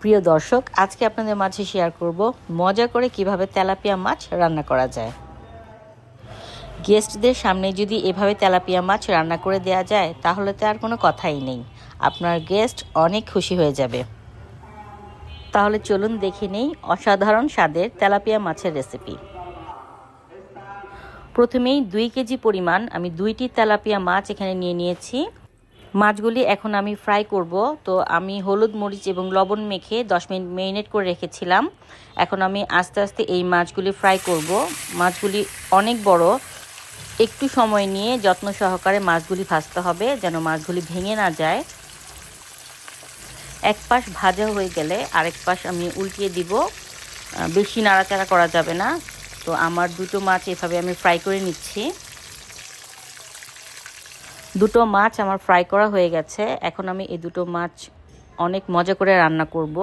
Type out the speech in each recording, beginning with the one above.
প্রিয় দর্শক, আজকে আপনাদের মাঝে শেয়ার করব মজা করে কীভাবে তেলাপিয়া মাছ রান্না করা যায়। গেস্টদের সামনে যদি এভাবে তেলাপিয়া মাছ রান্না করে দেওয়া যায়, তাহলে তো আর কোনো কথাই নেই। আপনার গেস্ট অনেক খুশি হয়ে যাবে। তাহলে চলুন দেখে নেই অসাধারণ স্বাদের তেলাপিয়া মাছের রেসিপি প্রথমেই দুই কেজি পরিমাণ আমি দুইটি তেলাপিয়া মাছ এখানে নিয়ে নিয়েছি। মাছগুলি এখন আমি ফ্রাই করব। তো আমি হলুদ মরিচ এবং লবণ মেখে দশ মিনিট মেরিনেট করে রেখেছিলাম। এখন আমি আস্তে আস্তে এই মাছগুলি ফ্রাই করব। মাছগুলি অনেক বড়। একটু সময় নিয়ে যত্ন সহকারে মাছগুলি ভাজতে হবে যেন মাছগুলি ভেঙে না যায়। এক পাশ ভাজা হয়ে গেলে আরেক পাশ আমি উল্টিয়ে দিব। বেশি নাড়াচাড়া করা যাবে না। তো আমার দুটো মাছ এভাবে আমি ফ্রাই করে নিচ্ছি। দুটো মাছ আমার ফ্রাই করা হয়ে গেছে। এখন আমি এই দুটো মাছ অনেক মজা করে রান্না করব।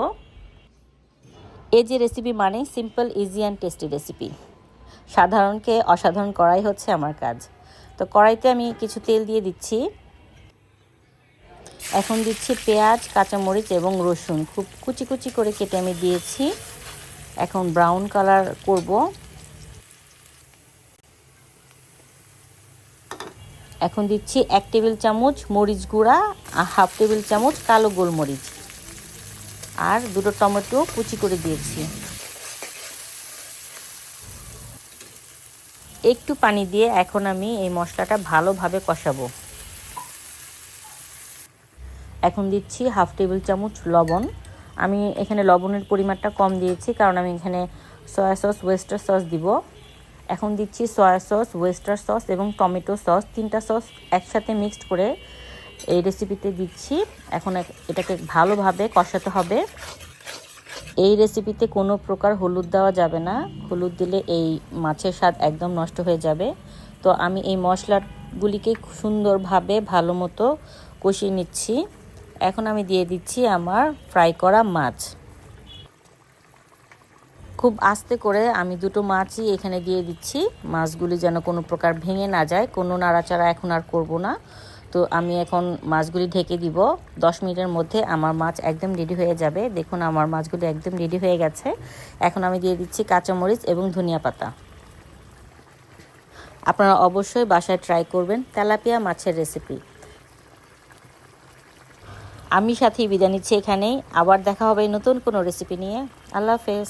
এই যে রেসিপি মানে simple easy and tasty recipe সাধারণকে অসাধারণ করাই হচ্ছে আমার কাজ। তো কড়াইতে আমি কিছু তেল দিয়ে দিচ্ছি। এখন দিচ্ছি পেঁয়াজ, কাঁচামরিচ এবং রসুন। খুব কুচি কুচি করে কেটে আমি দিয়েছি। এখন ব্রাউন কালার করব। এখন দিচ্ছি এক টেবিল চামচ মরিচ গুঁড়া, আর হাফ টেবিল চামচ কালো গোলমরিচ। আর দুটো টমেটো কুচি করে দিয়েছি। একটু পানি দিয়ে এখন আমি এই মশলাটা ভালোভাবে কষাবো। এখন দিচ্ছি হাফ টেবিল চামচ লবণ। আমি এখানে লবণের পরিমাণটা কম দিয়েছি, কারণ আমি এখানে সয়া সস, ওয়েস্টার সস দিব। এখন দিচ্ছি সয়া সস ওয়েস্টার সস এবং টমেটো সস তিনটা সস একসাথে মিক্সড করে এই রেসিপিতে দিচ্ছি। এখন এটাকে ভালোভাবে কষাতে হবে। এই রেসিপিতে কোনো প্রকার হলুদ দেওয়া যাবে না। হলুদ দিলে এই মাছের স্বাদ একদম নষ্ট হয়ে যাবে। তো আমি এই মশলাগুলিকে সুন্দরভাবে ভালো মতো কষিয়ে নিচ্ছি। এখন আমি দিয়ে দিচ্ছি আমার ফ্রাই করা মাছ। খুব আস্তে করে আমি দুটো মাছই এখানে দিয়ে দিচ্ছি। মাছগুলি যেন কোনো প্রকার ভেঙে না যায়। কোনো নাড়াচাড়া এখন আর করব না। তো আমি এখন মাছগুলি ঢেকে দিব। দশ মিনিটের মধ্যে আমার মাছ একদম রেডি হয়ে যাবে। দেখুন, আমার মাছগুলি একদম রেডি হয়ে গেছে। এখন আমি দিয়ে দিচ্ছি কাঁচামরিচ এবং ধনিয়া পাতা। আপনারা অবশ্যই বাসায় ট্রাই করবেন তেলাপিয়া মাছের রেসিপি আমি সাথেই বিদায় নিচ্ছি এখানেই। আবার দেখা হবে নতুন কোনো রেসিপি নিয়ে। আল্লাহ হাফেজ।